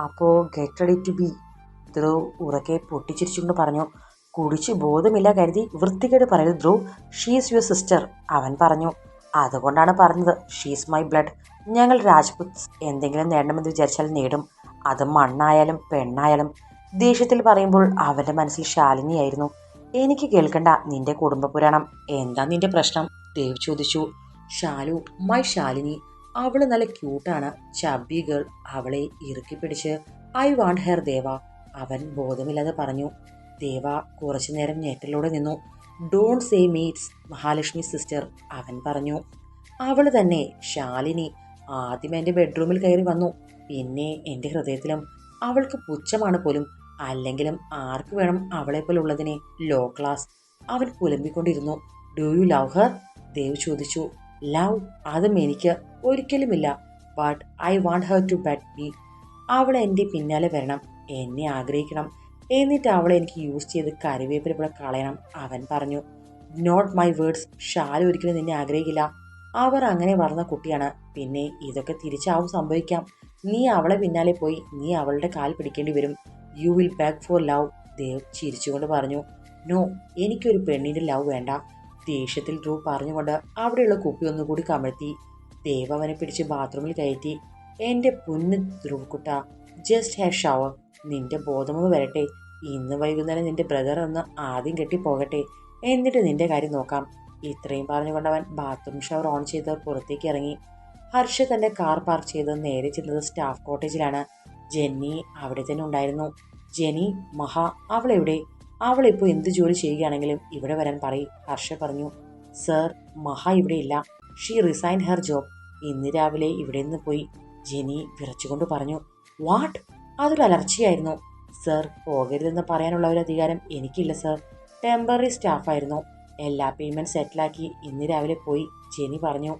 അപ്പോൾ get ready to be Dhruv ഉറക്കെ പൊട്ടിച്ചിരിച്ചുകൊണ്ട് പറഞ്ഞു. കുടിച്ച് ബോധമില്ല കരുതി വൃത്തികേട് പറയരുത് ധ്രുവ് ഷീസ് യുവർ സിസ്റ്റർ അവൻ പറഞ്ഞു. അതുകൊണ്ടാണ് പറഞ്ഞത്. ഷീസ് മൈ ബ്ലഡ് ഞങ്ങൾ രാജ്പുത്സ് എന്തെങ്കിലും നേടണമെന്ന് വിചാരിച്ചാൽ നേടും. അത് മണ്ണായാലും പെണ്ണായാലും. ദേഷ്യത്തിൽ പറയുമ്പോൾ അവന്റെ മനസ്സിൽ ശാലിനിയായിരുന്നു. എനിക്ക് കേൾക്കണ്ട നിന്റെ കുടുംബ പുരാണം. എന്താ നിന്റെ പ്രശ്നം? ദേവ് ചോദിച്ചു. ഷാലു മൈ ശാലിനി. അവൾ നല്ല ക്യൂട്ടാണ് ചബ്ബി ഗേൾ അവളെ ഇറുക്കി പിടിച്ച് ഐ വാണ്ട് ഹെയർ ദേവ. അവൻ ബോധമില്ലാതെ പറഞ്ഞു ദേവ കുറച്ചു നേരം ഞെട്ടലോടെ നിന്നു. Don't say meets Mahalakshmi sister അവൻ പറഞ്ഞു. അവൾ തന്നെ ശാലിനി ആദ്യം എന്റെ ബെഡ്റൂമിൽ കയറി വന്നു. പിന്നെ എന്റെ ഹൃദയത്തിലും അവൾക്ക് പുച്ഛമാണ് പോലും. അല്ലെങ്കിലും ആർക്ക് വേണം അവളെ പോലുള്ളതിനെ ലോ ക്ലാസ് അവൻ പുലമ്പിക്കൊണ്ടിരുന്നു do you love her Dev ചോദിച്ചു. ലവ് അതും എനിക്ക് ഒരിക്കലുമില്ല. But I want her to bet me അവൾ എന്റെ പിന്നാലെ വരണം. എന്നെ ആഗ്രഹിക്കണം. എന്നിട്ട് അവളെ എനിക്ക് യൂസ് ചെയ്ത് കറിവേപ്പില ഇവിടെ കളയണം. അവൻ പറഞ്ഞു നോട്ട് മൈ വേർഡ്സ് ഷാലു ഒരിക്കലും നിന്നെ ആഗ്രഹിക്കില്ല. അവർ അങ്ങനെ വളർന്ന കുട്ടിയാണ്. പിന്നെ ഇതൊക്കെ തിരിച്ചാവും സംഭവിക്കാം. നീ അവളെ പിന്നാലെ പോയി. നീ അവളുടെ കാൽ പിടിക്കേണ്ടി വരും. You will back for love Dev ചിരിച്ചുകൊണ്ട് പറഞ്ഞു നോ എനിക്കൊരു പെണ്ണിന്റെ ലവ് വേണ്ട. ദേഷ്യത്തിൽ ധ്രുവ് പറഞ്ഞുകൊണ്ട് അവിടെയുള്ള കുപ്പി ഒന്നുകൂടി കമഴ്ത്തി. ദേവ് അവനെ പിടിച്ച് ബാത്റൂമിൽ കയറ്റി. എന്റെ പൊന്ന് ധ്രുവക്കുട്ട ജസ്റ്റ് ഹാവ് ഷവർ നിന്റെ ബോധമൊന്ന് വരട്ടെ. ഇന്ന് വൈകുന്നേരം നിന്റെ ബ്രദർ ഒന്ന് ആദ്യം കെട്ടി പോകട്ടെ എന്നിട്ട് നിന്റെ കാര്യം നോക്കാം. ഇത്രയും പറഞ്ഞുകൊണ്ട് അവൻ ബാത്റൂം ഷവർ ഓൺ ചെയ്ത് പുറത്തേക്ക് ഇറങ്ങി. ഹർഷ തന്റെ കാർ പാർക്ക് ചെയ്ത് നേരെ ചെന്നത് സ്റ്റാഫ് കോട്ടേജിലാണ് ജെന്നി അവിടെ തന്നെ ഉണ്ടായിരുന്നു. ജെനി മഹ അവളെവിടെ? അവളിപ്പോൾ എന്ത് ജോലി ചെയ്യുകയാണെങ്കിലും ഇവിടെ വരാൻ പറയും. ഹർഷ പറഞ്ഞു സർ മഹ ഇവിടെ ഇല്ല ഷീ റിസൈൻ ഹെർ ജോബ്. ഇന്ന് രാവിലെ ഇവിടെ നിന്ന് പോയി ജെനി വിറച്ചുകൊണ്ട് പറഞ്ഞു വാട്ട്? അതൊരു അലർച്ചയായിരുന്നു. സർ പോകരുതെന്ന് പറയാനുള്ള ഒരു അധികാരം എനിക്കില്ല സർ. ടെമ്പററി സ്റ്റാഫായിരുന്നു. എല്ലാ പേയ്മെന്റ് സെറ്റിലാക്കി ഇന്ന് രാവിലെ പോയി ജെനി പറഞ്ഞു.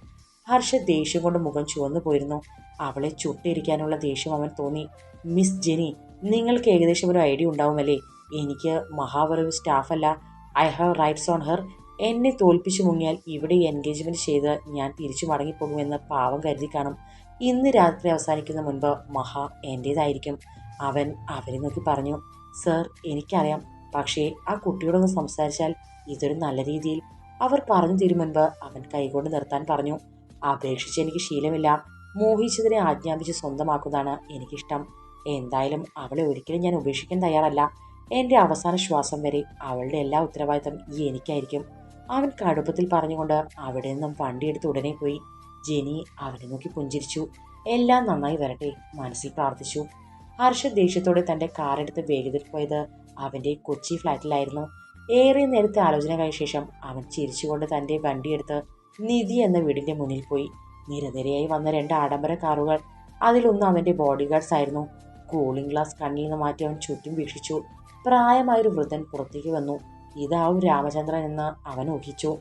ഹർഷ ദേഷ്യം കൊണ്ട് മുഖം ചുവന്നു പോയിരുന്നു. അവളെ ചുട്ടിരിക്കാനുള്ള ദേഷ്യം അവൻ തോന്നി. മിസ് ജെനി നിങ്ങൾക്ക് ഏകദേശം ഒരു ഐഡിയ ഉണ്ടാവുമല്ലേ? എനിക്ക് മഹാവറവ് സ്റ്റാഫല്ല. I have rights on her എന്നെ തോൽപ്പിച്ചു മുങ്ങിയാൽ ഇവിടെ എൻഗേജ്മെന്റ് ചെയ്ത് ഞാൻ തിരിച്ചു മടങ്ങിപ്പോകുമെന്ന് പാവം കരുതി കാണും. ഇന്ന് രാത്രി അവസാനിക്കുന്ന മുൻപ് മഹാ എന്റേതായിരിക്കും അവൻ അവരെ നോക്കി പറഞ്ഞു സർ എനിക്കറിയാം. പക്ഷേ ആ കുട്ടിയോടൊന്ന് സംസാരിച്ചാൽ ഇതൊരു നല്ല രീതിയിൽ അവർ പറഞ്ഞു തീരും മുൻപ് അവൻ കൈകൊണ്ട് നിർത്താൻ പറഞ്ഞു അപേക്ഷിച്ച് എനിക്ക് ശീലമില്ല. മോഹിച്ചതിനെ ആജ്ഞാപിച്ച് സ്വന്തമാക്കുന്നതാണ് എനിക്കിഷ്ടം. എന്തായാലും അവളെ ഒരിക്കലും ഞാൻ ഉപേക്ഷിക്കാൻ തയ്യാറല്ല. എന്റെ അവസാന ശ്വാസം വരെ അവളുടെ എല്ലാ ഉത്തരവാദിത്തം ഈ എനിക്കായിരിക്കും. അവൻ കടുപ്പത്തിൽ പറഞ്ഞുകൊണ്ട് അവിടെ നിന്നും വണ്ടിയെടുത്ത് ഉടനെ പോയി. ജെനി അവനെ നോക്കി പുഞ്ചിരിച്ചു. എല്ലാം നന്നായി വരട്ടെ മനസ്സിൽ പ്രാർത്ഥിച്ചു. ഹർഷ ദേഷ്യത്തോടെ തന്റെ കാറെടുത്ത് വേഗത്തിൽ പോയത് അവന്റെ കൊച്ചി ഫ്ലാറ്റിലായിരുന്നു. ഏറെ നേരത്തെ ആലോചന കഴിഞ്ഞ ശേഷം അവൻ ചിരിച്ചുകൊണ്ട് തന്റെ വണ്ടിയെടുത്ത് നിധി എന്ന വീടിന്റെ മുന്നിൽ പോയി. നിരനിരയായി വന്ന രണ്ട് ആഡംബര കാറുകൾ അതിലൊന്ന് അവന്റെ ബോഡി ഗാർഡ്സ് ആയിരുന്നു. കൂളിംഗ് ഗ്ലാസ് കണ്ണിൽ നിന്ന് മാറ്റി അവൻ ചുറ്റും വീക്ഷിച്ചു. പ്രായമായൊരു വൃദ്ധൻ പുറത്തേക്ക് വന്നു. ഇതാവും രാമചന്ദ്രൻ എന്ന് അവൻ ഊഹിച്ചു.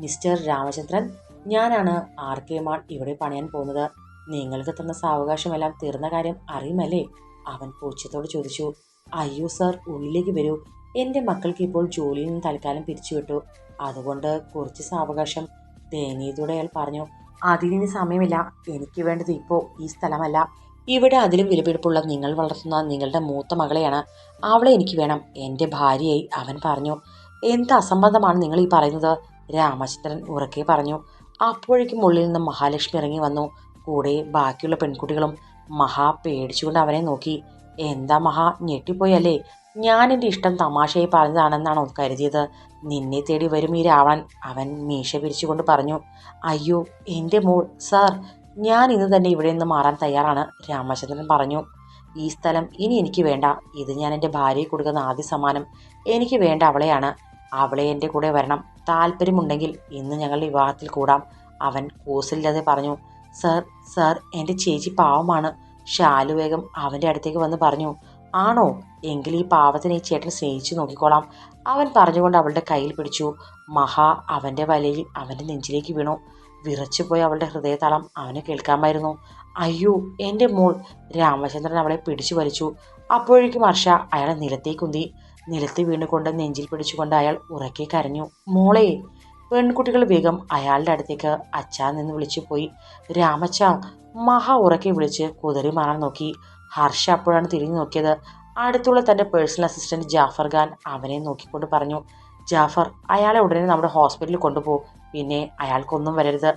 മിസ്റ്റർ രാമചന്ദ്രൻ ഞാനാണ് ആർ കെ മാൾ ഇവിടെ പണിയാൻ പോകുന്നത്. നിങ്ങൾക്ക് തന്ന സാവകാശമെല്ലാം തീർന്ന കാര്യം അറിയുമല്ലേ? അവൻ പൂച്ചത്തോട് ചോദിച്ചു. അയ്യോ സർ ഉള്ളിലേക്ക് വരൂ. എന്റെ മക്കൾക്ക് ഇപ്പോൾ ജോലിയിൽ നിന്ന് തൽക്കാലം പിരിച്ചുവിട്ടു. അതുകൊണ്ട് കുറച്ച് സാവകാശം ദയനീയതയോടെ അയാൾ പറഞ്ഞു. അതിന് സമയമില്ല. എനിക്ക് വേണ്ടത് ഇപ്പോൾ ഈ സ്ഥലമല്ല. ഇവിടെ അതിലും വിലപിടിപ്പുള്ള നിങ്ങൾ വളർത്തുന്ന നിങ്ങളുടെ മൂത്ത മകളെയാണ്. അവളെ എനിക്ക് വേണം. എന്റെ ഭാര്യയായി അവൻ പറഞ്ഞു. എന്ത് അസംബന്ധമാണ് നിങ്ങൾ ഈ പറയുന്നത്? രാമചന്ദ്രൻ ഉറക്കെ പറഞ്ഞു. അപ്പോഴേക്കും ഉള്ളിൽ നിന്ന് മഹാലക്ഷ്മി ഇറങ്ങി വന്നു. കൂടെ ബാക്കിയുള്ള പെൺകുട്ടികളും മഹാ പേടിച്ചുകൊണ്ട് അവനെ നോക്കി. എന്താ മഹാ ഞെട്ടിപ്പോയല്ലേ ഞാൻ എന്റെ ഇഷ്ടം തമാശയായി പറഞ്ഞതാണെന്നാണോ കരുതിയത്? നിന്നെ തേടി വരും ഈ രാവണൻ. അവൻ മീശ പിരിച്ചുകൊണ്ട് പറഞ്ഞു. അയ്യോ എന്റെ മോൾ സാർ ഞാൻ ഇന്ന് തന്നെ ഇവിടെ നിന്ന് മാറാൻ തയ്യാറാണ് രാമചന്ദ്രൻ പറഞ്ഞു. ഈ സ്ഥലം ഇനി എനിക്ക് വേണ്ട. ഇത് ഞാൻ എന്റെ ഭാര്യയെ കൊടുക്കുന്ന ആദ്യ സമ്മാനം. എനിക്ക് വേണ്ട അവളെയാണ്. അവളെ എന്റെ കൂടെ വരണം. താല്പര്യമുണ്ടെങ്കിൽ ഇന്ന് ഞങ്ങൾ വിവാഹത്തിൽ കൂടാം. അവൻ കൂസില്ലാതെ പറഞ്ഞു സർ സർ എന്റെ ചേച്ചി പാവമാണ്. ഷാലു വേഗം അവന്റെ അടുത്തേക്ക് വന്ന് പറഞ്ഞു ആണോ? എങ്കിൽ ഈ പാവത്തിനെ ഈ ചേട്ടൻ സ്നേഹിച്ചു നോക്കിക്കോളാം. അവൻ പറഞ്ഞുകൊണ്ട് അവളുടെ കയ്യിൽ പിടിച്ചു. മഹാ അവന്റെ വലയിൽ അവന്റെ നെഞ്ചിലേക്ക് വീണു. വിറച്ചുപോയ അവളുടെ ഹൃദയതാളം അവനെ കേൾക്കാമായിരുന്നു. അയ്യോ എന്റെ മോൾ രാമചന്ദ്രൻ അവളെ പിടിച്ചു വലിച്ചു. അപ്പോഴേക്കും ഹർഷ അയാളെ നിലത്തേക്കുന്തി നിലത്ത് വീണുകൊണ്ട് നെഞ്ചിൽ പിടിച്ചുകൊണ്ട് അയാൾ ഉറക്കെ കരഞ്ഞു. മോളെ പെൺകുട്ടികൾ വേഗം അയാളുടെ അടുത്തേക്ക് അച്ഛാ നിന്ന് വിളിച്ചു പോയി. രാമച്ച മഹാ ഉറക്കെ വിളിച്ച് കുതിരി മാറാൻ നോക്കി. ഹർഷ അപ്പോഴാണ് തിരിഞ്ഞു നോക്കിയത്. അടുത്തുള്ള തന്റെ പേഴ്സണൽ അസിസ്റ്റന്റ് ജാഫർ ഖാൻ അവനെ നോക്കിക്കൊണ്ട് പറഞ്ഞു ജാഫർ അയാളെ ഉടനെ നമ്മുടെ ഹോസ്പിറ്റലിൽ കൊണ്ടുപോകും പിന്നെ അയാൾക്കൊന്നും വരരുത്.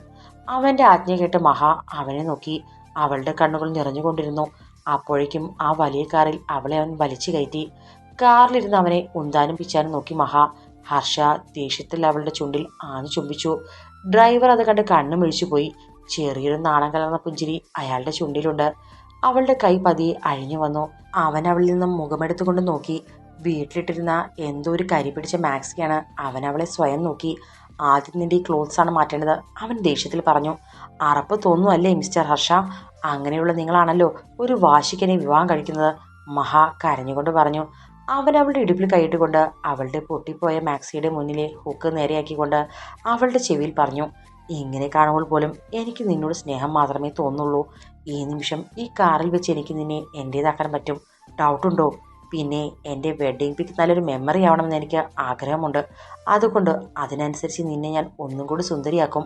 അവന്റെ ആജ്ഞ കേട്ട് മഹ അവനെ നോക്കി അവളുടെ കണ്ണുകൾ നിറഞ്ഞുകൊണ്ടിരുന്നു. അപ്പോഴേക്കും ആ വലിയ കാറിൽ അവളെ അവൻ വലിച്ചു കയറ്റി. കാറിലിരുന്ന് അവനെ ഉന്താനും പിച്ചാനും നോക്കി മഹ. ഹർഷ ദേഷ്യത്തിൽ അവളുടെ ചുണ്ടിൽ ആഞ്ഞു ചുംബിച്ചു. ഡ്രൈവർ അത് കണ്ട് കണ്ണു മിഴിച്ചുപോയി ചെറിയൊരു നാണം കലർന്ന പുഞ്ചിരി അയാളുടെ ചുണ്ടിലുണ്ട്. അവളുടെ കൈ പതിയെ അഴിഞ്ഞു വന്നു. അവൻ അവളിൽ നിന്നും മുഖമെടുത്തുകൊണ്ട് നോക്കി. വീട്ടിലിട്ടിരുന്ന എന്തോ ഒരു കരി പിടിച്ച മാക്സിയാണ് അവൻ അവളെ സ്വയം നോക്കി. ആദ്യം നിന്റെ ഈ ക്ലോത്ത്സ് ആണ് മാറ്റേണ്ടത്. അവൻ ദേഷ്യത്തിൽ പറഞ്ഞു അറപ്പ് തോന്നുമല്ലേ മിസ്റ്റർ ഹർഷ? അങ്ങനെയുള്ള നിങ്ങളാണല്ലോ ഒരു വാശിക്കനെ വിവാഹം കഴിക്കുന്നത്. മഹാ കരഞ്ഞുകൊണ്ട് പറഞ്ഞു അവൻ അവളുടെ ഇടുപ്പിൽ കൈയിട്ടുകൊണ്ട് അവളുടെ പൊട്ടിപ്പോയ മാക്സിയുടെ മുന്നിലെ ഹുക്ക് നേരെയാക്കിക്കൊണ്ട് അവളുടെ ചെവിയിൽ പറഞ്ഞു ഇങ്ങനെ കാണുമ്പോൾ പോലും എനിക്ക് നിന്നോട് സ്നേഹം മാത്രമേ തോന്നുള്ളൂ. ഈ നിമിഷം ഈ കാറിൽ വെച്ച് എനിക്ക് നിന്നെ എന്റേതാക്കാൻ പറ്റും. ഡൗട്ടുണ്ടോ പിന്നെ എന്റെ വെഡ്ഡിങ് പിക്ക് നല്ലൊരു മെമ്മറി ആവണമെന്ന് എനിക്ക് ആഗ്രഹമുണ്ട്. അതുകൊണ്ട് അതിനനുസരിച്ച് നിന്നെ ഞാൻ ഒന്നും കൂടി സുന്ദരിയാക്കും.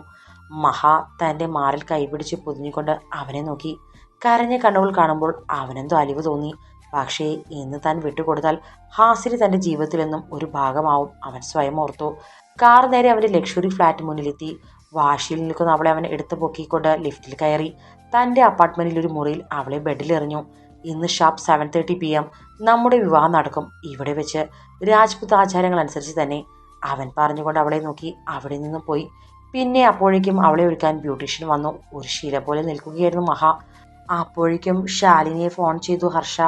മഹാ തന്റെ മാറിൽ കൈപിടിച്ച് പൊതിഞ്ഞുകൊണ്ട് അവനെ നോക്കി. കരഞ്ഞ കണ്ണുകൾ കാണുമ്പോൾ അവനെന്തോ അലിവ് തോന്നി. പക്ഷേ ഇന്ന് താൻ വിട്ടുകൊടുത്താൽ ഹാസിന് തന്റെ ജീവിതത്തിൽ നിന്നും ഒരു ഭാഗമാവും. അവൻ സ്വയം ഓർത്തു. കാർ നേരെ അവന്റെ ലക്ഷറി ഫ്ലാറ്റ് മുന്നിലെത്തി. വാശിയിൽ നിൽക്കുന്ന അവളെ അവൻ എടുത്തു പൊക്കിക്കൊണ്ട് ലിഫ്റ്റിൽ കയറി. തന്റെ അപ്പാർട്ട്മെന്റിൽ ഒരു മുറിയിൽ അവളെ ബെഡിൽ എറിഞ്ഞു. ഇന്ന് sharp seven thirty P M നമ്മുടെ വിവാഹം നടക്കും. ഇവിടെ വെച്ച് രാജ്പുത് ആചാരങ്ങൾ അനുസരിച്ച് തന്നെ അവൻ പറഞ്ഞുകൊണ്ട് അവളെ നോക്കി അവിടെ നിന്നും പോയി. പിന്നെ അപ്പോഴേക്കും അവളെ ഒരുക്കാൻ ബ്യൂട്ടീഷ്യൻ വന്നു. ഒരു ശീല പോലെ നിൽക്കുകയായിരുന്നു മഹ. അപ്പോഴേക്കും ശാലിനിയെ ഫോൺ ചെയ്തു ഹർഷ.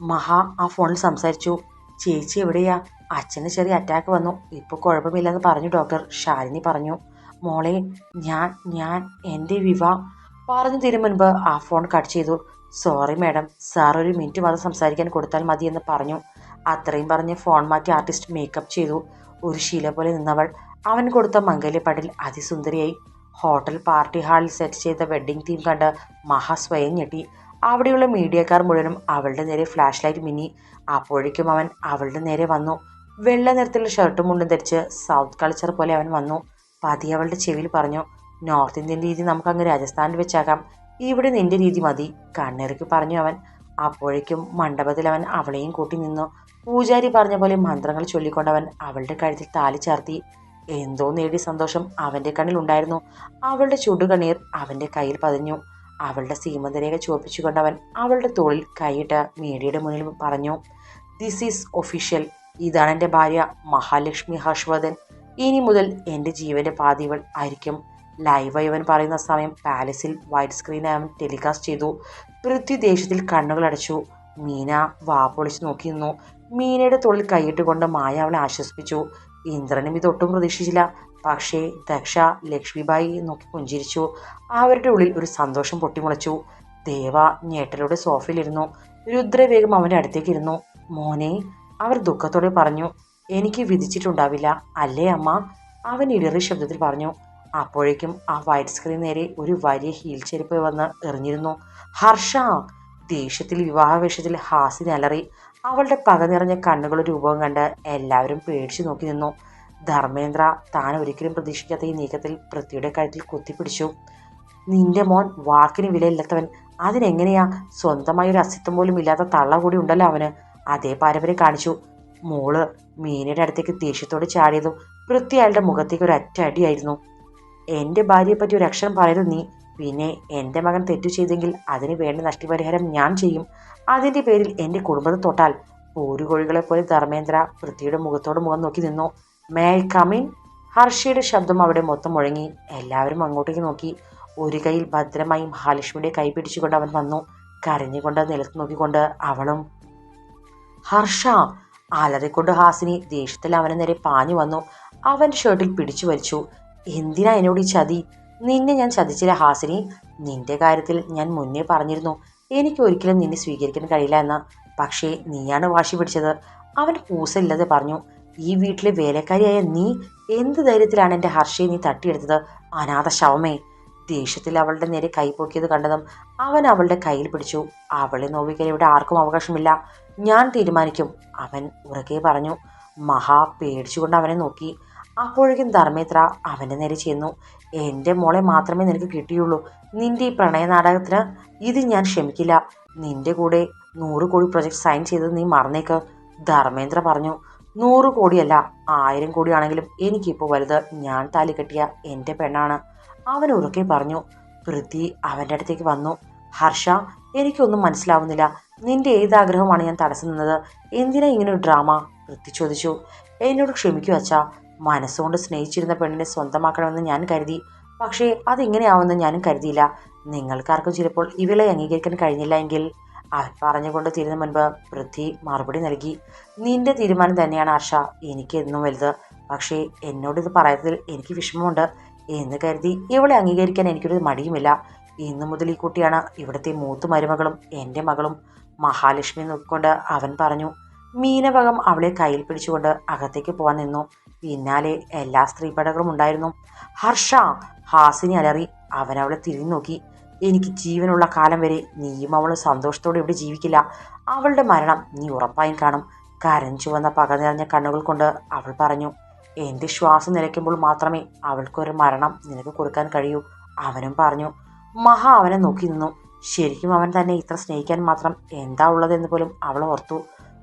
മഹ ആ ഫോണിൽ സംസാരിച്ചു. ചേച്ചി എവിടെയാ? അച്ഛന് ചെറിയ അറ്റാക്ക് വന്നു. ഇപ്പോൾ കുഴപ്പമില്ലെന്ന് പറഞ്ഞു ഡോക്ടർ ശാലിനി പറഞ്ഞു മോളെ ഞാൻ ഞാൻ എന്റെ വിവാഹം പറഞ്ഞു. തീരും മുൻപ് ആ ഫോൺ കട്ട് ചെയ്തു. സോറി മാഡം സാർ ഒരു മിനിറ്റ് മാത്രം സംസാരിക്കാൻ കൊടുത്താൽ മതി എന്ന് പറഞ്ഞു. അത്രയും പറഞ്ഞ് ഫോൺ മാറ്റി ആർട്ടിസ്റ്റ് മേക്കപ്പ് ചെയ്തു. ഒരു ശീല പോലെ നിന്നവൾ അവൻ കൊടുത്ത മംഗല്യപ്പടിൽ അതിസുന്ദരിയായി. ഹോട്ടൽ പാർട്ടി ഹാളിൽ സെറ്റ് ചെയ്ത വെഡ്ഡിംഗ് തീം കണ്ട് മഹാ സ്വയം ഞെട്ടി. അവിടെയുള്ള മീഡിയക്കാർ മുഴുവനും അവളുടെ നേരെ ഫ്ലാഷ് ലൈറ്റ് മിന്നി. അപ്പോഴേക്കും അവൻ അവളുടെ നേരെ വന്നു. വെള്ള നിറത്തിലുള്ള ഷർട്ടും മുണ്ടും ധരിച്ച് സൗത്ത് കൾച്ചർ പോലെ അവൻ വന്നു. പതി അവളുടെ ചെവിയിൽ പറഞ്ഞു നോർത്ത് ഇന്ത്യൻ രീതി നമുക്കങ്ങ് രാജസ്ഥാനിൽ വെച്ചാകാം. ഇവിടെ നിന്റെ രീതി മതി കണ്ണിറക്കി പറഞ്ഞു അവൻ. അപ്പോഴേക്കും മണ്ഡപത്തിൽ അവൻ അവളെയും കൂട്ടി നിന്നു. പൂജാരി പറഞ്ഞ പോലെ മന്ത്രങ്ങൾ ചൊല്ലിക്കൊണ്ടവൻ അവളുടെ കഴുത്തിൽ താലി ചാർത്തി. എന്തോ നേടിയ സന്തോഷം അവന്റെ കണ്ണിൽ ഉണ്ടായിരുന്നു. അവളുടെ ചുടുകണ്ണീർ അവന്റെ കയ്യിൽ പതിഞ്ഞു. അവളുടെ സീമന്തരേഖ ചുവപ്പിച്ചുകൊണ്ടവൻ അവളുടെ തോളിൽ കൈയിട്ട് മീഡിയയുടെ മുന്നിൽ പറഞ്ഞു ദിസ് ഈസ് ഒഫീഷ്യൽ ഇതാണ് എന്റെ ഭാര്യ മഹാലക്ഷ്മി ഹർഷവർദ്ധൻ. ഇനി മുതൽ എന്റെ ജീവന്റെ പാതിവൾ ആയിരിക്കും. ലൈവായി അവൻ പറയുന്ന സമയം പാലസിൽ വൈറ്റ് സ്ക്രീൻ അവൻ ടെലികാസ്റ്റ് ചെയ്തു. പൃഥ്വി ദേഷ്യത്തിൽ കണ്ണുകൾ അടച്ചു. മീന വാ പൊളിച്ച് നോക്കി നിന്നു. മീനയുടെ തൊഴിൽ കൈയിട്ടുകൊണ്ട് മായ അവളെ ആശ്വസിപ്പിച്ചു. ഇന്ദ്രനും ഇതൊട്ടും പ്രതീക്ഷിച്ചില്ല. പക്ഷേ ദക്ഷ ലക്ഷ്മിബായി നോക്കി പുഞ്ചിരിച്ചു. അവരുടെ ഉള്ളിൽ ഒരു സന്തോഷം പൊട്ടിമുളച്ചു. ദേവ ഞേട്ടലോടെ സോഫയിലിരുന്നു. രുദ്രവേഗം അവന്റെ അടുത്തേക്ക് ഇരുന്നു മോനെ അവർ ദുഃഖത്തോടെ പറഞ്ഞു. എനിക്ക് വിധിച്ചിട്ടുണ്ടാവില്ല. അല്ലേ അമ്മ? അവൻ ഇടറി ശബ്ദത്തിൽ പറഞ്ഞു. അപ്പോഴേക്കും ആ വൈറ്റ് സ്ക്രീൻ നേരെ ഒരു വലിയ ഹീൽ ചെരുപ്പ് വന്ന് എറിഞ്ഞിരുന്നു. ഹർഷ ദേഷ്യത്തിൽ വിവാഹവേഷത്തിൽ ഹാസിന് അലറി അവളുടെ പക നിറഞ്ഞ കണ്ണുകളുടെ രൂപം കണ്ട് എല്ലാവരും പേടിച്ചു നോക്കി നിന്നു. ധർമ്മേന്ദ്ര താൻ ഒരിക്കലും പ്രതീക്ഷിക്കാത്ത ഈ നീക്കത്തിൽ പൃഥ്വിയുടെ കഴുത്തിൽ കുത്തിപ്പിടിച്ചു. നിന്റെ മോൻ വാക്കിന് വിലയില്ലാത്തവൻ. അതിനെങ്ങനെയാ? സ്വന്തമായ ഒരു അസ്തിത്വം പോലും ഇല്ലാത്ത തള്ള കൂടി ഉണ്ടല്ലോ അവന്. അതേ പാരമ്പര്യം കാണിച്ചു. മോൾ മീനയുടെ അടുത്തേക്ക് ദേഷ്യത്തോട് ചാടിയതും പൃഥ്വി അയാളുടെ മുഖത്തേക്ക് ഒരു അറ്റ അടിയായിരുന്നു എന്റെ ഭാര്യയെ പറ്റി ഒരു അക്ഷരം പറയരുത് നീ പിന്നെ എന്റെ മകൻ തെറ്റു ചെയ്തെങ്കിൽ അതിന് വേണ്ട നഷ്ടപരിഹാരം ഞാൻ ചെയ്യും. അതിന്റെ പേരിൽ എന്റെ കുടുംബത്തെ തൊട്ടാൽ പോരുകോഴികളെ പോലെ ധർമ്മേന്ദ്ര വൃത്തിയുടെ മുഖത്തോട് മുഖം നോക്കി നിന്നു. മേ ഐ കമിൻ ഹർഷയുടെ ശബ്ദം അവിടെ മൊത്തം മുഴങ്ങി. എല്ലാവരും അങ്ങോട്ടേക്ക് നോക്കി. ഒരു കൈയിൽ ഭദ്രമായി മഹാലക്ഷ്മിയുടെ കൈ പിടിച്ചുകൊണ്ട് അവൻ വന്നു. കരഞ്ഞുകൊണ്ട് നിലത്ത് നോക്കിക്കൊണ്ട് അവളും ഹർഷ! അലറിക്കൊണ്ട് ഹാസിനി ദേഷ്യത്തിൽ അവനെ നേരെ പാഞ്ഞു വന്നു. അവൻ ഷർട്ടിൽ പിടിച്ചു വലിച്ചു. എന്തിനാ എന്നോട് ഈ ചതി? നിന്നെ ഞാൻ ചതിച്ചില്ല ഹാസിനി. നിന്റെ കാര്യത്തിൽ ഞാൻ മുന്നേ പറഞ്ഞിരുന്നു. എനിക്ക് ഒരിക്കലും നിന്നെ സ്വീകരിക്കാൻ കഴിയില്ല എന്ന. പക്ഷേ നീയാണ് വാശി പിടിച്ചത്. അവൻ പൂസല്ലാതെ പറഞ്ഞു ഈ വീട്ടിലെ വേലക്കാരിയായ നീ എന്ത് ധൈര്യത്തിലാണ് എന്റെ ഹർഷയെ നീ തട്ടിയെടുത്തത്? അനാഥ ശവമേ. ദേഷ്യത്തിൽ അവളുടെ നേരെ കൈ പൊക്കിയത് കണ്ടതും അവൻ അവളുടെ കയ്യിൽ പിടിച്ചു. അവളെ നോവിക്കാൻ ഇവിടെ ആർക്കും അവകാശമില്ല. ഞാൻ തീരുമാനിക്കും. അവൻ ഉറക്കെ പറഞ്ഞു. മഹാ പേടിച്ചുകൊണ്ട് അവനെ നോക്കി. അപ്പോഴേക്കും ധർമ്മേത്ര അവന്റെ നേരെ ചെയ്യുന്നു എന്റെ മോളെ മാത്രമേ നിനക്ക് കിട്ടിയുള്ളൂ. നിന്റെ ഈ പ്രണയ നാടകത്തിന് ഇത് ഞാൻ ക്ഷമിക്കില്ല. നിന്റെ കൂടെ നൂറ് കോടി പ്രൊജക്ട് സൈൻ ചെയ്തത് നീ മറന്നേക്ക് ധർമ്മേന്ദ്ര പറഞ്ഞു. നൂറ് കോടിയല്ല ആയിരം കോടിയാണെങ്കിലും എനിക്കിപ്പോൾ വലുത്. ഞാൻ താലി കെട്ടിയ എന്റെ പെണ്ണാണ്. അവൻ ഉറക്കെ പറഞ്ഞു. പൃഥ്വി അവന്റെ അടുത്തേക്ക് വന്നു. ഹർഷ എനിക്കൊന്നും മനസ്സിലാവുന്നില്ല. നിന്റെ ഏതാഗ്രഹമാണ് ഞാൻ തടസ്സം നിന്നത്? എന്തിനാ ഇങ്ങനെ ഡ്രാമ? പൃഥ്വി ചോദിച്ചു. എന്നോട് ക്ഷമിക്കൂ അച്ഛാ. മനസ്സുകൊണ്ട് സ്നേഹിച്ചിരുന്ന പെണ്ണിനെ സ്വന്തമാക്കണമെന്ന് ഞാൻ കരുതി. പക്ഷേ അതിങ്ങനെയാവുമെന്ന് ഞാനും കരുതിയില്ല. നിങ്ങൾക്കാർക്കും ചിലപ്പോൾ ഇവളെ അംഗീകരിക്കാൻ കഴിഞ്ഞില്ല എങ്കിൽ അവൻ പറഞ്ഞുകൊണ്ട് തീരുന്ന മുൻപ് പൃഥ്വി മറുപടി നൽകി. നിന്റെ തീരുമാനം തന്നെയാണ് ഹർഷ. എനിക്ക് എന്നും വലുത്. പക്ഷേ എന്നോട് ഇത് പറയുന്നതിൽ എനിക്ക് വിഷമമുണ്ട് എന്ന് കരുതി ഇവളെ അംഗീകരിക്കാൻ എനിക്കൊരു മടിയുമില്ല. ഇന്നു മുതൽ ഈ കുട്ടിയാണ് ഇവിടുത്തെ മൂത്ത മരുമകളും എന്റെ മകളും. മഹാലക്ഷ്മി നോക്കിക്കൊണ്ട് അവൻ പറഞ്ഞു മീനഭകം അവളെ കയ്യിൽ പിടിച്ചുകൊണ്ട് അകത്തേക്ക് പോകാൻ നിന്നു. പിന്നാലെ എല്ലാ സ്ത്രീപടകളും ഉണ്ടായിരുന്നു. ഹർഷ ഹാസിനി അലറി അവൻ അവളെ തിരിഞ്ഞു നോക്കി എനിക്ക് ജീവനുള്ള കാലം വരെ നീയും അവളും സന്തോഷത്തോടെ ഇവിടെ ജീവിക്കില്ല. അവളുടെ മരണം നീ ഉറപ്പായും കാണും. കരഞ്ചു വന്ന പക നിറഞ്ഞ കണ്ണുകൾ കൊണ്ട് അവൾ പറഞ്ഞു എന്റെ ശ്വാസം നിലയ്ക്കുമ്പോൾ മാത്രമേ അവൾക്കൊരു മരണം നിനക്ക് കൊടുക്കാൻ കഴിയൂ അവനും പറഞ്ഞു. മഹ അവനെ നോക്കി നിന്നു. ശരിക്കും അവൻ തന്നെ ഇത്ര സ്നേഹിക്കാൻ മാത്രം എന്താ ഉള്ളതെന്ന് പോലും അവൾ ഓർത്തു.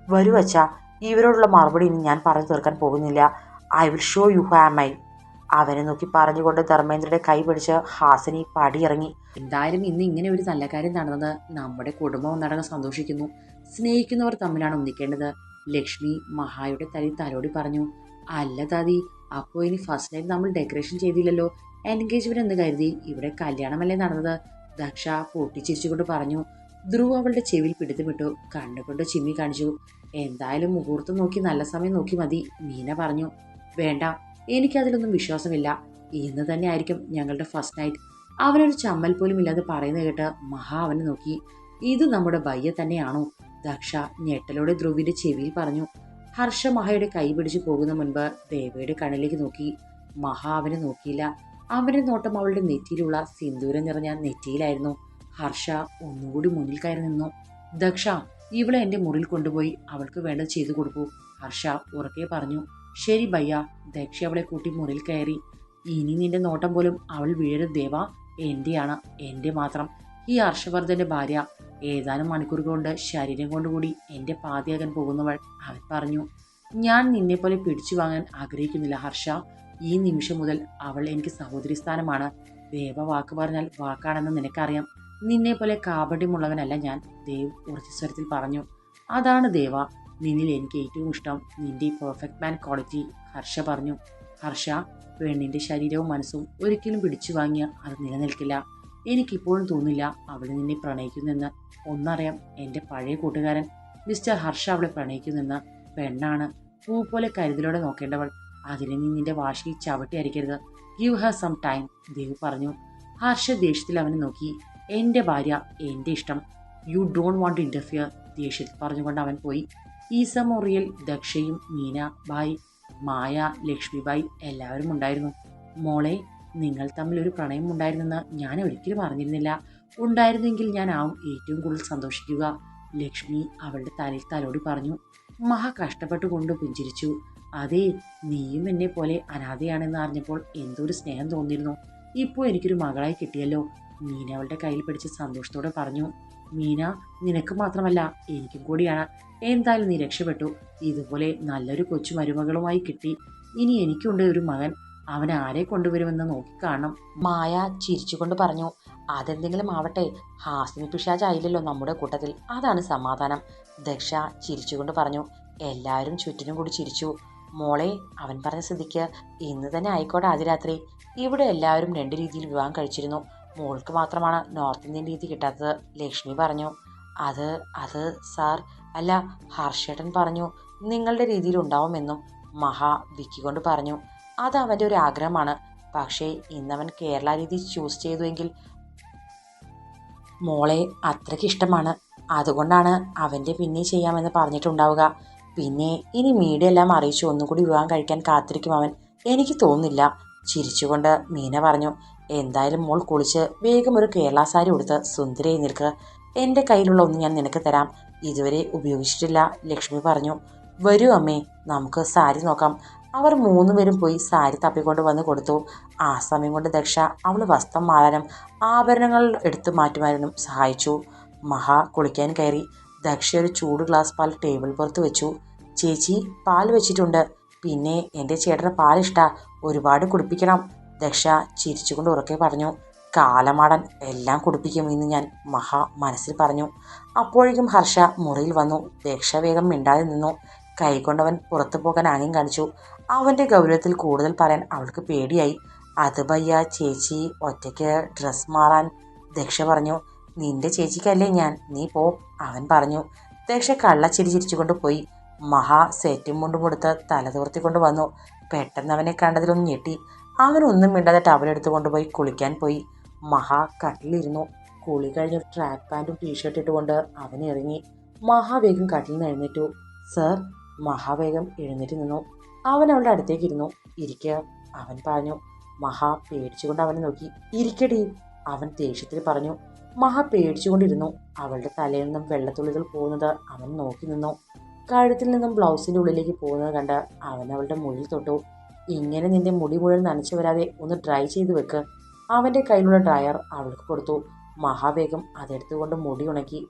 വരൂ അച്ഛാ ഇവരോടുള്ള മറുപടി ഇനി ഞാൻ പറഞ്ഞു തീർക്കാൻ പോകുന്നില്ല. I will show you hmm I അവനെ നോക്കി പറഞ്ഞുകൊണ്ട് ധർമ്മേന്ദ്രയുടെ കൈ പിടിച്ച് ഹാസിനി പടിയിറങ്ങി. എന്തായാലും ഇന്ന് ഇങ്ങനെ ഒരു നല്ല കാര്യം നടന്നത് നമ്മുടെ കുടുംബം ഒന്നടങ്കം സന്തോഷിക്കുന്നു. സ്നേഹിക്കുന്നവർ തമ്മിലാണ് ഒന്നിക്കേണ്ടത്. ലക്ഷ്മി മഹായുടെ തലയിൽ തലോടി പറഞ്ഞു അല്ല താതി അപ്പോൾ ഇനി ഫസ്റ്റ് നൈറ്റ് നമ്മൾ ഡെക്കറേഷൻ ചെയ്തില്ലല്ലോ. എൻഗേജ്മെന്റ് എന്ന് കരുതി ഇവിടെ കല്യാണമല്ലേ നടന്നത്. ദക്ഷ പൊട്ടിച്ചിരിച്ചുകൊണ്ട് പറഞ്ഞു ധ്രുവ് അവളുടെ ചെവിയിൽ പിടുത്തമിട്ടു കണ്ണുകൊണ്ട് ചിമ്മി കാണിച്ചു. എന്തായാലും മുഹൂർത്തം നോക്കി നല്ല സമയം നോക്കി മതി മീന പറഞ്ഞു. വേണ്ട. എനിക്കതിലൊന്നും വിശ്വാസമില്ല. ഇന്ന് തന്നെ ആയിരിക്കും ഞങ്ങളുടെ ഫസ്റ്റ് നൈറ്റ് അവനൊരു ചമ്മൽ പോലും ഇല്ലാതെ പറയുന്നത് കേട്ട് മഹാ അവനെ നോക്കി. ഇത് നമ്മുടെ ബയ്യ തന്നെയാണോ? ദക്ഷ ഞെട്ടലോടെ ധ്രുവിന്റെ ചെവിയിൽ പറഞ്ഞു. ഹർഷ മഹയുടെ കൈ പിടിച്ചു പോകുന്ന മുൻപ് ദേവയുടെ കണ്ണിലേക്ക് നോക്കി. മഹാ അവനെ നോക്കിയില്ല. അവന്റെ നോട്ടം അവളുടെ നെറ്റിയിലുള്ള സിന്ദൂരം നിറഞ്ഞ നെറ്റിയിലായിരുന്നു. ഹർഷ ഒന്നുകൂടി മുന്നിൽ കയറി നിന്നു. ദക്ഷ ഇവളെ എന്റെ മുറിയിൽ കൊണ്ടുപോയി അവൾക്ക് വേണ്ടത് ചെയ്തു കൊടുക്കൂ. ഹർഷ ഉറക്കെ പറഞ്ഞു. ശരി ഭയ്യ ദക്ഷ അവളെ കൂട്ടി മുറിൽ കയറി. ഇനി നിന്റെ നോട്ടം പോലും അവൾ വീഴരുത് ദേവ എന്റെയാണ് എന്റെ മാത്രം. ഈ ഹർഷവർദ്ധന്റെ ഭാര്യ ഏതാനും മണിക്കൂർ കൊണ്ട് ശരീരം കൊണ്ടുകൂടി എന്റെ പാതിയാകാൻ പോകുന്നവൾ അവൻ പറഞ്ഞു. ഞാൻ നിന്നെപ്പോലെ പിടിച്ചു വാങ്ങാൻ ആഗ്രഹിക്കുന്നില്ല ഹർഷ. ഈ നിമിഷം മുതൽ അവൾ എനിക്ക് സഹോദരി സ്ഥാനമാണ്. ദേവ വാക്ക് പറഞ്ഞാൽ വാക്കാണെന്ന് നിനക്കറിയാം. നിന്നെ പോലെ കാപട്യമുള്ളവനല്ല ഞാൻ ദേവ് ഉറച്ച സ്വരത്തിൽ പറഞ്ഞു. അതാണ് ദേവ. നിന്നിൽ എനിക്ക് ഏറ്റവും ഇഷ്ടം നിന്റെ പെർഫെക്റ്റ് മാൻ ക്വാളിറ്റി ഹർഷ പറഞ്ഞു. ഹർഷ പെണ്ണിന്റെ ശരീരവും മനസ്സും ഒരിക്കലും പിടിച്ചു വാങ്ങിയ അത് നിലനിൽക്കില്ല. എനിക്കിപ്പോഴും തോന്നില്ല അവളെ നിന്നെ പ്രണയിക്കുന്നെന്ന്. ഒന്നറിയാം എന്റെ പഴയ കൂട്ടുകാരൻ മിസ്റ്റർ ഹർഷ അവളെ പ്രണയിക്കുന്നെന്ന്. പെണ്ണാണ്. പൂ പോലെ കരുതലോടെ നോക്കേണ്ടവൾ. അതിനെ നീ നിന്റെ വാശി ചവിട്ടി അരിക്കരുത് give her some time Dev പറഞ്ഞു. ഹർഷ ദേഷ്യത്തിൽ അവനെ നോക്കി. എന്റെ ഭാര്യ എന്റെ ഇഷ്ടം. യു ഡോണ്ട് വാണ്ട് ഇന്റർഫിയർ ദേഷ്യത്തിൽ പറഞ്ഞുകൊണ്ട് അവൻ പോയി. ഈസ മൊറിയൽ ദക്ഷയും മീന ബായ് മായ ലക്ഷ്മിബായി എല്ലാവരും ഉണ്ടായിരുന്നു. മോളെ നിങ്ങൾ തമ്മിൽ ഒരു പ്രണയം ഉണ്ടായിരുന്നെന്ന് ഞാൻ ഒരിക്കലും അറിഞ്ഞിരുന്നില്ല. ഉണ്ടായിരുന്നെങ്കിൽ ഞാൻ ആവും ഏറ്റവും കൂടുതൽ സന്തോഷിക്കുക. ലക്ഷ്മി അവളുടെ തലയിൽ തലോടി പറഞ്ഞു. മഹ കഷ്ടപ്പെട്ടുകൊണ്ട് പുഞ്ചിരിച്ചു. അതെ നീയും എന്നെ പോലെ അനാഥയാണെന്ന് അറിഞ്ഞപ്പോൾ എന്തൊരു സ്നേഹം തോന്നിയിരുന്നു. ഇപ്പോൾ എനിക്കൊരു മകളായി കിട്ടിയല്ലോ. മീന അവളുടെ കയ്യിൽ പിടിച്ച് സന്തോഷത്തോടെ പറഞ്ഞു. മീന നിനക്ക് മാത്രമല്ല എനിക്കും കൂടിയാണ്. എന്തായാലും നീ രക്ഷപ്പെട്ടു. ഇതുപോലെ നല്ലൊരു കൊച്ചു മരുമകളുമായി കിട്ടി. ഇനി എനിക്കുണ്ട് ഒരു മകൻ. അവൻ ആരെ കൊണ്ടുവരുമെന്ന് നോക്കിക്കാണണം മായ ചിരിച്ചുകൊണ്ട് പറഞ്ഞു അതെന്തെങ്കിലും ആവട്ടെ. ഹാസിനി പിശാചായില്ലല്ലോ നമ്മുടെ കൂട്ടത്തിൽ. അതാണ് സമാധാനം. ദക്ഷ ചിരിച്ചുകൊണ്ട് പറഞ്ഞു എല്ലാവരും ചുറ്റിനും കൂടി ചിരിച്ചു. മോളെ അവൻ പറഞ്ഞ സ്ഥിതിക്ക് ഇന്ന് തന്നെ ആയിക്കോട്ടെ ആദ്യ രാത്രി ഇവിടെ എല്ലാവരും രണ്ട് രീതിയിൽ വിവാഹം കഴിച്ചിരുന്നു. മോൾക്ക് മാത്രമാണ് നോർത്ത് ഇന്ത്യൻ രീതി കിട്ടാത്തത്. ലക്ഷ്മി പറഞ്ഞു അത് അത് സാർ അല്ല ഹർഷേട്ടൻ പറഞ്ഞു നിങ്ങളുടെ രീതിയിൽ ഉണ്ടാവുമെന്നും മഹാ വിക്കിക്കൊണ്ട് പറഞ്ഞു. അത് അവന്റെ ഒരു ആഗ്രഹമാണ്. പക്ഷേ ഇന്നവൻ കേരള രീതി ചൂസ് ചെയ്തുവെങ്കിൽ മോളെ അത്രയ്ക്ക് ഇഷ്ടമാണ്. അതുകൊണ്ടാണ് അവന്റെ പിന്നെ ചെയ്യാമെന്ന് പറഞ്ഞിട്ടുണ്ടാവുക. പിന്നെ ഇനി മീഡിയ എല്ലാം അറിയിച്ചു. ഒന്നുകൂടി വിവാഹം കഴിക്കാൻ കാത്തിരിക്കും അവൻ. എനിക്ക് തോന്നുന്നില്ല. ചിരിച്ചുകൊണ്ട് മീന പറഞ്ഞു എന്തായാലും മോൾ കുളിച്ച് വേഗം ഒരു കേരള സാരി ഉടുത്ത് സുന്ദരയായി നിൽക്കുക എന്റെ കയ്യിലുള്ള ഒന്ന് ഞാൻ നിനക്ക് തരാം. ഇതുവരെ ഉപയോഗിച്ചിട്ടില്ല ലക്ഷ്മി പറഞ്ഞു. വരൂ അമ്മേ നമുക്ക് സാരി നോക്കാം. അവർ മൂന്നുപേരും പോയി സാരി തപ്പിക്കൊണ്ട് വന്ന് കൊടുത്തു. ആ സമയം കൊണ്ട് ദക്ഷ അവൾ വസ്ത്രം മാറാനും ആഭരണങ്ങൾ എടുത്തു മാറ്റുവാനും സഹായിച്ചു. മഹാ കുളിക്കാൻ കയറി. ദക്ഷ ഒരു ചൂട് ഗ്ലാസ് പാൽ ടേബിൾ പുറത്ത് വെച്ചു. ചേച്ചി പാൽ വെച്ചിട്ടുണ്ട്. പിന്നെ എന്റെ ചേട്ടന് പാലിഷ്ട. ഒരുപാട് കുടിപ്പിക്കണം. ദക്ഷ ചിരിച്ചുകൊണ്ട് ഉറക്കെ പറഞ്ഞു കാലമാടൻ എല്ലാം കുടിപ്പിക്കും എന്ന് ഞാൻ മഹാ മനസ്സിൽ പറഞ്ഞു. അപ്പോഴേക്കും ഹർഷ മുറിയിൽ വന്നു. ദക്ഷ വേഗം മിണ്ടാതെ നിന്നു. കൈകൊണ്ടവൻ പുറത്തു പോകാൻ ആംഗ്യം കാണിച്ചു. അവന്റെ ഗൗരവത്തിൽ കൂടുതൽ പറയാൻ അവൾക്ക് പേടിയായി. അത് പയ്യ ചേച്ചി ഒറ്റയ്ക്ക് ഡ്രസ് മാറാൻ ദക്ഷ പറഞ്ഞു. നിന്റെ ചേച്ചിക്കല്ലേ ഞാൻ നീ പോ അവൻ പറഞ്ഞു. ദക്ഷ കള്ളച്ചിരി ചിരിച്ചുകൊണ്ട് പോയി. മഹാ സെറ്റും മുണ്ടും കൊടുത്ത് തല തുവർത്തിക്കൊണ്ട് വന്നു. പെട്ടെന്ന് അവനെ കണ്ടതിലൊന്ന് ഞെട്ടി. അവനൊന്നും മിണ്ടാതെ ടവലെടുത്ത് കൊണ്ടുപോയി കുളിക്കാൻ പോയി. മഹാ കട്ടിലിരുന്നു. കുളി കഴിഞ്ഞ് ട്രാക്ക് പാന്റും ടീഷർട്ട് ഇട്ടുകൊണ്ട് അവൻ ഇറങ്ങി. മഹാവേഗം കട്ടിൽ നിന്ന് എഴുന്നേറ്റു. സർ മഹാവേഗം എഴുന്നേറ്റ് നിന്നു. അവൻ അവളുടെ അടുത്തേക്ക് ഇരുന്നു. ഇരിക്കുക അവൻ പറഞ്ഞു. മഹാ പേടിച്ചുകൊണ്ട് അവനെ നോക്കി. ഇരിക്കടി അവൻ ദേഷ്യത്തിൽ പറഞ്ഞു. മഹാ പേടിച്ചുകൊണ്ടിരുന്നു. അവളുടെ തലയിൽ നിന്നും വെള്ളത്തുള്ളികൾ പോകുന്നത് അവൻ നോക്കി നിന്നു. കഴുത്തിൽ നിന്നും ബ്ലൗസിന്റെ ഉള്ളിലേക്ക് പോകുന്നത് കണ്ട് അവൻ അവളുടെ മുഴിൽ തൊട്ടു. ഇങ്ങനെ നിന്റെ മുടി മുഴുവൻ നനച്ചു വരാതെ ഒന്ന് ഡ്രൈ ചെയ്ത് വെക്ക്. അവന്റെ കയ്യിലുള്ള ഡ്രയർ അവൾക്ക് കൊടുത്തു. മഹാവേഗം അതെടുത്തുകൊണ്ട് മുടി ഉണക്കി.